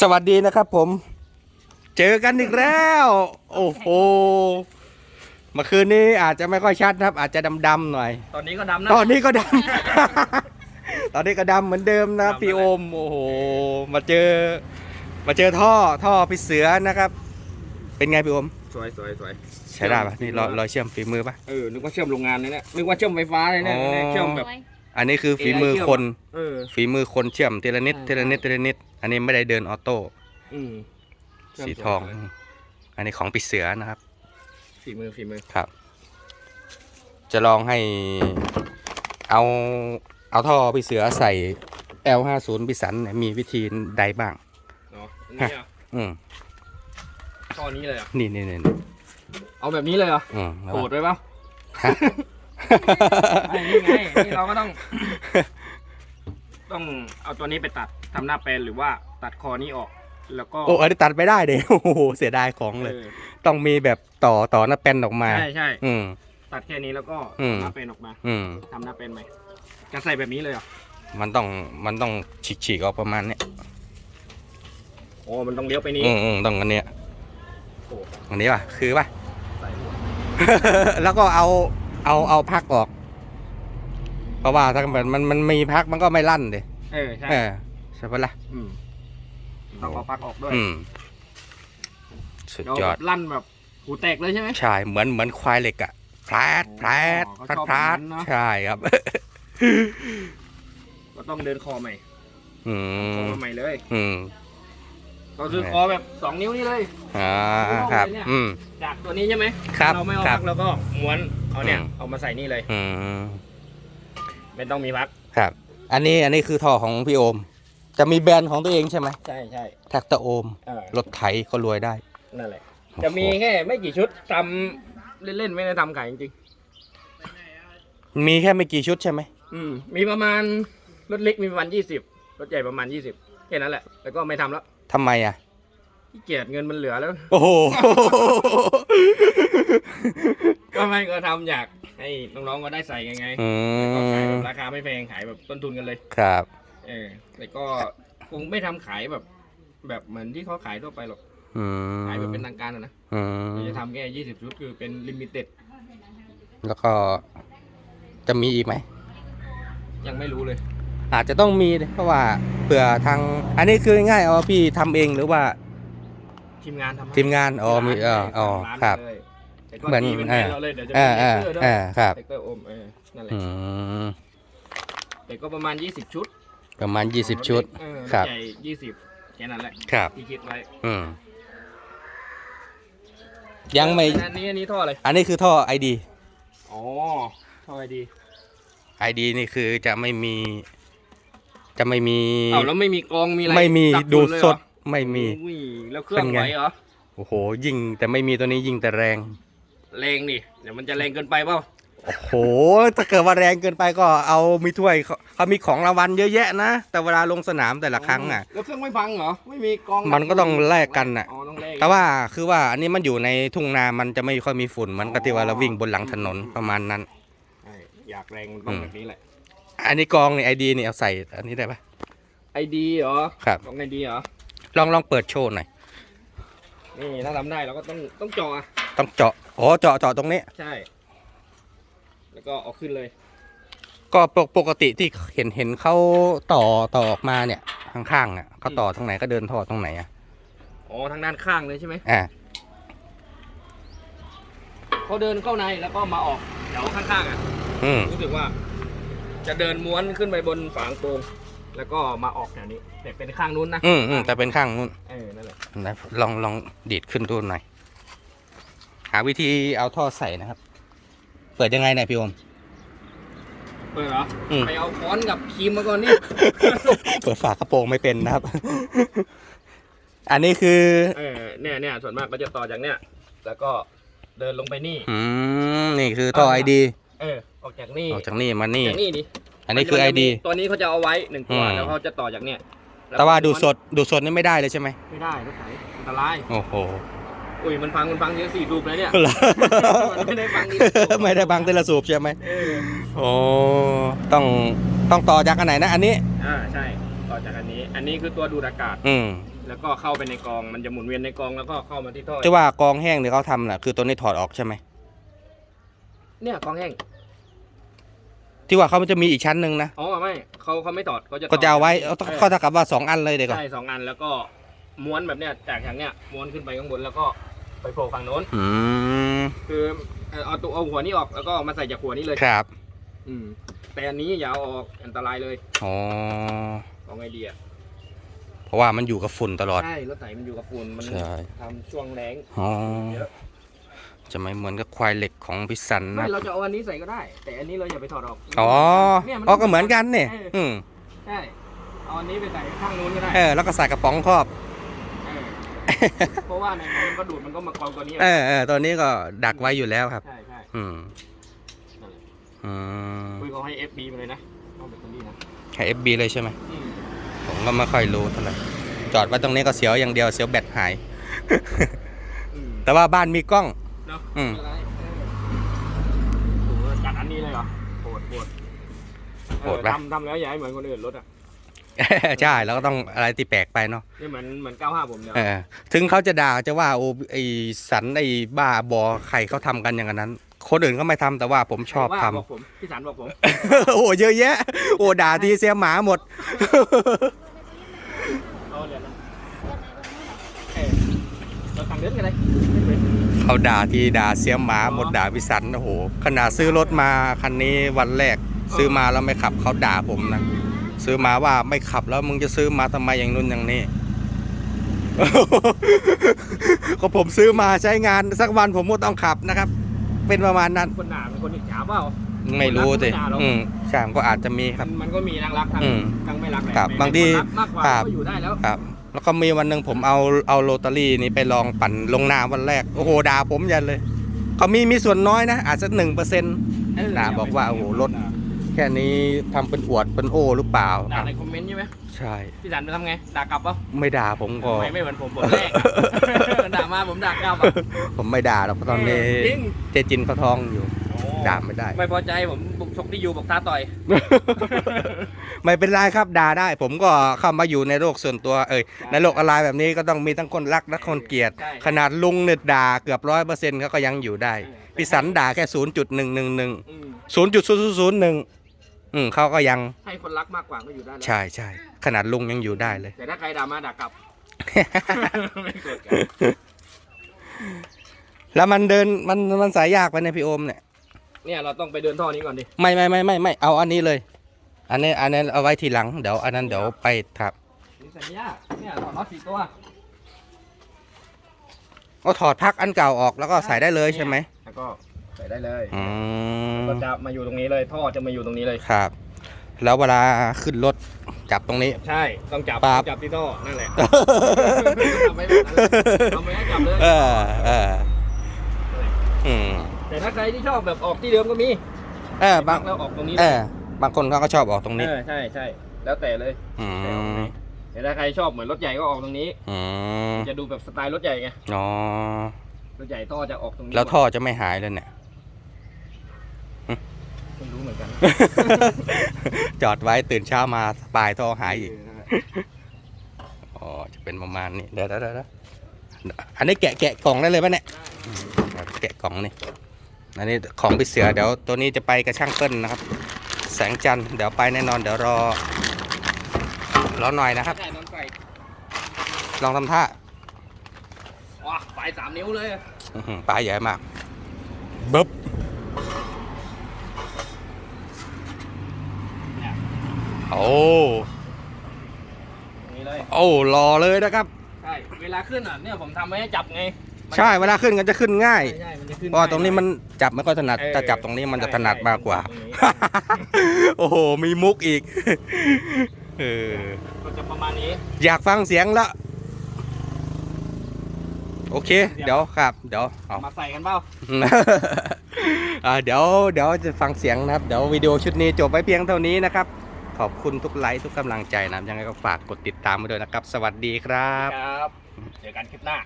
สวัสดีนะครับผม เจอกันอีกแล้ว โอ้โหเมื่อคืนนี้อาจจะไม่ค่อยชัดนะครับ อาจจะดำๆหน่อย ตอนนี้ก็ดำนะ ตอนนี้ก็ดำ ตอนนี้ก็ดำเหมือนเดิมนะดำพี่โอมโอ้โห มาเจอ มาเจอท่อท่อพี่เสือนะครับ เป็นไงพี่โอมสวยสวยสวย ใช้ได้ปะนี่รอยรอยเชื่อมฝีมือปะ เออ นึกว่าเชื่อมโรงงานเลยเนี่ย นึกว่าเชื่อมไฟฟ้าเลยเนี่ยอ๋อเนี่ยเชื่อมแบบ อันนี้คือฝีมือคน เออ ฝีมือคนเชื่อมทีละนิดใช่ทีละนิดทีละนิดอันนี้ไม่ได้เดินออโต้อืมเชื่มสีทองสวยเลยอันนี้ของปีเสือนะครับ ฝีมือฝีมือ ครับ จะลองให้เอาเอาท่อปีเสือใส่ L50 พิสันเนี่ยมีวิธีใดบ้าง เนาะอันนี้อะอืมตอนนี้เลยอะ นี่นี่นี่นี่เอาแบบนี้เลยเหรออืมแล้วโหดไปเปล่าฮะไอ้ นี่ไงนี่เราก็ต้อง ต้องเอาตัวนี้ไปตัดทำหน้าแปลนหรือว่าตัดคอนี้ออก แล้วก็โอ้อันนี้ตัดไม่ได้เด้โอ้โหเสียดายของเลยออต้องมีแบบต่อต่อหน้าแป้นออกมา ใช่ใช่อืม ตัดแค่นี้แล้วก็อืมทำหน้าแปลนออกมาอืม ทำหน้าแปลนใหม่จะใส่แบบนี้เลยเหรอมันต้องมันต้องฉีกฉีกๆออกประมาณเนี้ยโอ้มันต้องเลี้ยวไปนี้อืมอืมต้องอันเนี้ยโอ้อันนี้ป่ะ คือป่ะ ใส่หัว แล้วก็เอา เอาเอาพักออก เพราะว่าถ้ามันมันมันมีพักมันก็ไม่ลั่นเด้เออใช่เออใช่ปะล่ะอืมต้องเอาปลั๊กออกด้วยอืมสุดเดี๋ยวยอแบดบลั่นแบบหูแตกเลยใช่ไหม ใช่ เหมือนเหมือนควายเหล็กอะแพลดแพลดอ๋อแพลดเขาชอบแพลดแบบนั้นเนอะ ใช่ครับ ก็ต้องเดินคอใหม่อืคอมมาใหม่เลยอืมก็คือแหม่คอแบบสองนิ้วนี่เลย อ่าครับ อืม จากตัวนี้ใช่ไหมครับเราไม่เอาครัพับ กแล้วก็ม้วน เอาเนี่ย อืม เอามาใส่นี่เลย อืมไม่ต้องมีพัก ครับ อันนี้อันนี้คือท่อของพี่โอม จะมีแบรนด์ของตัวเองใช่ไหมใช่ใช่แท็กเตอร์โอม เออรถไถก็รวยได้ นั่นแหละ จะมีแค่ไม่กี่ชุดทำเล่นๆ ไม่ได้ทำขายจริงมีแค่ไม่กี่ชุดใช่ไหม ๆอืม มีประมาณรถเล็กมีประมาณยี่สิบรถใหญ่ประมาณยี่สิบแค่นั้นแหละ แล้วก็ไม่ทำแล้วทำไมอะ ขี้เกียจเงินมันเหลือแล้ว โอ้โห ก็ไม่ก็ทำอยากให้น้องๆก็ได้ใส่ไงอืก็ขายมแบบราคาไม่แพงขายแบบต้นทุนกันเลย ครับ เออแต่ก็คงไม่ทำขายแบบ แบบเหมือนที่เขาขายทั่วไปหรอกอืมขายแบบเป็นทางการอะนะอืมจะทำแค่ยี่สิบชุดคือเป็นลิมิเต็ดแล้วก็ จะมีอีกไหม ยังไม่รู้เลย อาจจะต้องมีเพราะว่าเผื่อทาง อันนี้คือง่ายๆเอาพี่ทำเองหรือว่าทีมงานทำให้ทีมงานอ๋อมีเอออ๋อร้านครับ เลยแต่ก็ เหมือนตีเป็นแบรนด์เราเลยเดี๋ยวจะเอมีอเออเตอร์ด้วยเออครับเตอร์อมเออนั่นแหละอืมแต่ก็ประมาณยี่สิบชุดประมาณ 20 ชุด เออครับ ใหญ่ยี่สิบแค่นั้นแหละครับ ที่คิดไว้อืม ยังไม่ อันนี้อันนี้ท่ออะไรอันนี้คือท่อ ID อ๋อท่อไอดี ID นี่คือจะไม่มี จะไม่มี อ้าวแล้วไม่มีกรองมีอะไรไม่มีดักดูดฝุ่นเลยสเหรอดไม่มี อุ้ยแล้วเครื่องเป็นไง ไหวเหรอ โอ้โห ยิงแต่ไม่มีตัวนี้ยิงแต่แรง แรงดิเดี๋ยวมันจะแรงเกินไปเปล่าโอ้โหถ้าเกิดว่าแรงเกินไปก็เอามีถ้วยเขาเขามีของรางวัลเยอะแยะนะ แต่เวลาลงสนามแต่ละครั้งอะ แล้วเครื่องไม่พังเหรอไม่มีกรองมันก็ต้องแลกกันน่ะ อ๋อต้องแลกแต่ว่าคือว่าอันนี้มันอยู่ในทุ่งนา มันจะไม่ค่อยมีฝุ่นเหมือนกับที่ว่าเราวิ่งบนหลังถนนประมาณนั้น ใช่อยากแรงมันต้องอืมแบบนี้แหละอันนี้กองในไอดีนี่เอาใส่อันนี้ได้ปะไอดีเหรอครับ ของไอดีเหรอลองลองเปิดโชว์หน่อยนี่ถ้าทำได้เราก็ต้องต้องเจาะอะ ต้องเจาะโอ้เจาะเจาะตรงนี้ ใช่ แล้วก็เอาขึ้นเลย ก็ปกปกติที่เห็นเห็นเขาต่อต่อออกมาเนี่ยข้างๆอะเขาต่อตรงไหนก็เดินท่อตรงไหนอะอ๋อทางด้านข้างเลยใช่ไหมอ่าเขาเดินเข้าในแล้วก็มาออกแถวข้างๆอะอืมรู้สึกว่า จะเดินม้วนขึ้นไปบนฝางโปงแล้วก็มาออกแถวนี้แต่เป็นข้างนู้นนะอืมอืมแต่เป็นข้างนู้นเออนั่นแหละนะลองลองดีดขึ้นดูหน่อยหาวิธีเอาท่อใส่นะครับ เปิดยังไงเนี่ยพี่โอม เปิดเหรออืม ไปเอาค้อนกับครีมมาก่อนนี่ เปิดฝากระโปรงไม่เป็นนะครับ อันนี้คือ เออเนี่ยเนี่ยส่วนมากก็จะต่อจากเนี่ย แล้วก็เดินลงไปนี่ อืม นี่คือท่อไออ่าดีเออ ออกจากนี่ออกจากนี่มานี่ จากนี่ดิอันนี้คือไอมันจะดีมีตัวนี้เขาจะเอาไว้หนึ่งตัวอืม แล้วเขาจะต่อจากเนี่ยล้แต่ว่าก็ดูดสดดูดสดนี่ไม่ได้เลยใช่ไหมไม่ได้รถไถอันตราย โอ้โห อุ้ยมันพังมันพังเยอะสี่รูปเลยเนี่ยเหรอมันไม่ได้ฟังดีไม่ได้บังเตละสูบใช่ไหมเออโอ้ต้องต้องต่อจากอันไหนนะ อันนี้อ่าใช่ต่อจากอันนี้ อันนี้คือตัวดูดอากาศ อืมแล้วก็เข้าไปในกองมันจะหมุนเวียนในกองแล้วก็เข้ามาที่ท่อที่ว่ากองแห้งที่เขาทำน่ะคือตัวนี้ถอดออกใช่ไหมเนี่ยกองแห้งที่ว่าเขามันจะมีอีกชั้นหนึ่งนะ อ๋อไม่เขาเขาไม่ตอดเขาจะก็จะเอาไว้เอเอาอเข้าเท่ากับว่าสองอันเลยเดี๋ยวก่อนใช่สองอันแล้วก็ม้วนแบบเนี้ยจากอย่างเนี้ยม้วนขึ้นไปข้างบนแล้วก็ ไปโผล่ฝั่งโน้น อืมคือเอ่อเอาตัวเอาหัวนี้ออกแล้วก็เอามาใส่จากหัวนี้เลย ครับ อืม แต่อันนี้อย่าเอาออกอันตรายเลยอ๋อของไอเดียเพราะว่ามันอยู่กับฝุ่นตลอด ใช่รถไถมันอยู่กับฝุ่นมันใช่ ทำช่วงแรงอ๋อเยอะจะไม่เหมือนกับควายเหล็กของพิสันไม่นะ เราจะเอาอันนี้ใส่ก็ได้ แต่อันนี้เราอย่าไปถอดออกอ๋อเนี่ยอ๋อ ก็เหมือนกันเนี่ยเอออืม ใช่เอาอันนี้ไปใส่ข้างนู้นก็ได้ เออ แล้วก็ใส่กระป๋องครอบเออ เพราะว่าในนั้นมันก็ดูดมันก็มากองตัวนี้เออเออตัวนี้ก็ดักไว้อยู่แล้วครับ ใช่ใช่อืมนั่นแหละอืมคุยเขาให้ FB มาเลยนะเอาแบบนี้นะให้ FB เลยใช่ไหมอืมผมก็ไม่ค่อยรู้เท่าไหร่จอดไว้ตรงนี้ก็เสียวอย่างเดียวเสียวแบตหายอืมแต่ว่าบ้านมีกล้องเนาะอืมไม่เป็นไรเออโอ้โหจัดอันนี้เลยเหรอโหดโหดโหดปะเออทำทำแล้วอย่าให้เหมือนคนอื่นรถอะ ใช่แล้วก็ต้องอะไรที่แปลกไปเนาะนี่เหมือนเหมือน95ผมเนี่ยเออถึงเขาจะด่าจะว่าโอ้ไอสันไอบ้าบอใครเขาทำกันอย่างนั้น คนอื่นเขาไม่ทำแต่ว่าผมชอบว่าทำบอกผมพี่สันบอกผม โอ้เยอะแยะ โอ้ด่าทีเสียหมาหมด เอาเหรียญนะเออเราตังค์เดือนกันเลยไม่เป็นเขาด่าทีด่าเสียหมาหมดด่าพิสันโอ้โหขนาดซื้อรถมาคันนี้วันแรกซื้อมาแล้วไม่ขับเขาด่าผมนะ ซื้อมาว่าไม่ขับแล้วมึงจะซื้อมาทำไมอย่างนู้นอย่างนี้ก็ผมซื้อมาใช้งานสักวันผมก็ต้องขับนะครับ เป็นประมาณนั้นคนด่าเป็นคนอิจฉาเปล่าไม่รู้สิไม่ด่าหรอกอืมใช่ก็อาจจะมีครับมันมันก็มีทั้งรักทั้งอืมทั้งไม่รักแหละครับไม่บางทีคนรักมากกว่าครับก็อยู่ได้แล้วครับ แล้วก็มีวันหนึ่งผมเอาเอาโรตารี่นี้ไปลองปั่นลงนาวันแรกโอ้โหด่าผมยันเลยเขามีมีส่วนน้อยนะอาจจะหนึ่งเปอร์เซ็นต์เออด่าบอกว่าโอ้โหรถ แค่นี้ทำเป็นอวดเป็นโอ้หรือเปล่าด่าในคอมเมนต์ใช่ไหมใช่ พี่สันไปทำไงด่ากลับเปล่าไม่ด่าผมก็ไม่ไม่เหมือนผมผมแรก ด่ามาผมด่ากลับอะผมไม่ด่าหรอกเพราะตอนนี้ จริงเจจินเขาท้องอยู่ ด่าไม่ได้ ไม่พอใจผมบุกชกที่อยู่บอกท้าต่อย ไม่เป็นไรครับด่าได้ ผมก็เข้ามาอยู่ในโลกส่วนตัวเอ้ยใช่ในโลกออนไลน์แบบนี้ก็ต้องมีทั้งคนรักและคนเกลียด ใช่ ขนาดลุงเนี่ยด่าเกือบร้อยเปอร์เซ็นต์เขาก็ยังอยู่ได้เออพี่สันด่าแค่ศูนย์จุดหนึ่งหนึ่งหนึ่งอืมศูนย์จุดศูนย์ศูนย์หนึ่ง อืมเขาก็ยังให้คนรักมากกว่าก็อยู่ได้แล้วใช่ใช่ขนาดลุงยังอยู่ได้เลย แต่ถ้าใครด่ามาด่ากลับ ไม่โกรธกันแล้วมันเดินมันมันสายยากไปในยพี่โอมเนี่ยเนี่ยเราต้องไปเดินท่อนี้ก่อนดิไม่ไม่ไม่ไม่ไม่เอาอันนี้เลย อันนี้อันนี้เอาไว้ทีหลังเดี๋ยวอันนั้นเดี๋ยวไปครับนี่สัญญาเนี่ยถอดน็อตสี่ตัวก็ถอดพักอันเก่าออกแล้วก็ใส่ได้เลยใช่ไหมแล้วก็ใส่ได้เลยอืมก็จะมาอยู่ตรงนี้เลยท่อจะมาอยู่ตรงนี้เลย ครับ แล้วเวลาขึ้นรถจับตรงนี้ ใช่ต้องจับปั๊บ ต้องจับที่ท่อนั่นแหละทำไว้แบบนั้นเลยทำไว้ให้จับเลย เออเอออืมแต่ถ้าใครที่ชอบแบบออกที่เดิมก็มีเออบางแล้วออกตรงนี้เออบางคนเขาก็ชอบออกตรงนี้ เออใช่ใช่แล้วแต่เลยอืแต่ออกตรงมนี้แต่ถ้าใครชอบเหมือนรถใหญ่ก็ออกตรงนี้ อืมจะดูแบบสไตล์รถใหญ่ไงอ๋อรถใหญ่ท่อจะออกตรงนี้แล้วท่อจะไม่หายเลยเนี่ย ไม่รู้เหมือนกันจอดไว้ตื่นเช้ามาปลายท่อหายอีกเนั่นแหละอ๋อ จะเป็นประมาณนี้เดี๋ยวเดี๋ยวเดี๋ยวเดี๋ยวอันนี้แกะแกะกล่องได้เลยปะเนี่ย แกะกล่องนี่ อันนี้ของพี่เสือเดี๋ยวตัวนี้จะไปกับช่างเปิ้ลนะครับ แสงจันทร์เดี๋ยวไปแน่นอนเดี๋ยวรอ รอหน่อยนะครับใช่นอนไฟลองทำท่าว้าไฟสามนิ้วเลยอื้อหือปลาใหญ่มากบึ๊บ เนี่ย โอ้ตรงนี้เลยโอ้รอเลยนะครับ ใช่เวลาขึ้นอะเนี่ยผมทำไว้ให้จับไงมันใช่เวลาขึ้นก็จะขึ้นง่ายใช่ใช่มันจะขึ้นเพราะว่าตรงนี้มันจับไม่ค่อยถนัดเออแต่จับตรงนี้มันจะถนัดมากกว่าใช่ใช่โอ้โหมีมุกอีกเออก็จะประมาณนี้ อยากฟังเสียงแล้วโอเค เดี๋ยวครับ เดี๋ยวเอามาใส่กันเปล่าอ่าเดี๋ยวเดี๋ยวจะฟังเสียงนะครับ เดี๋ยววิดีโอชุดนี้จบไว้เพียงเท่านี้นะครับ ขอบคุณทุกไลค์ทุกกำลังใจนะครับยังไงก็ฝากกดติดตามมาด้วยนะครับ สวัสดีครับ ครับ เจอกันคลิปหน้า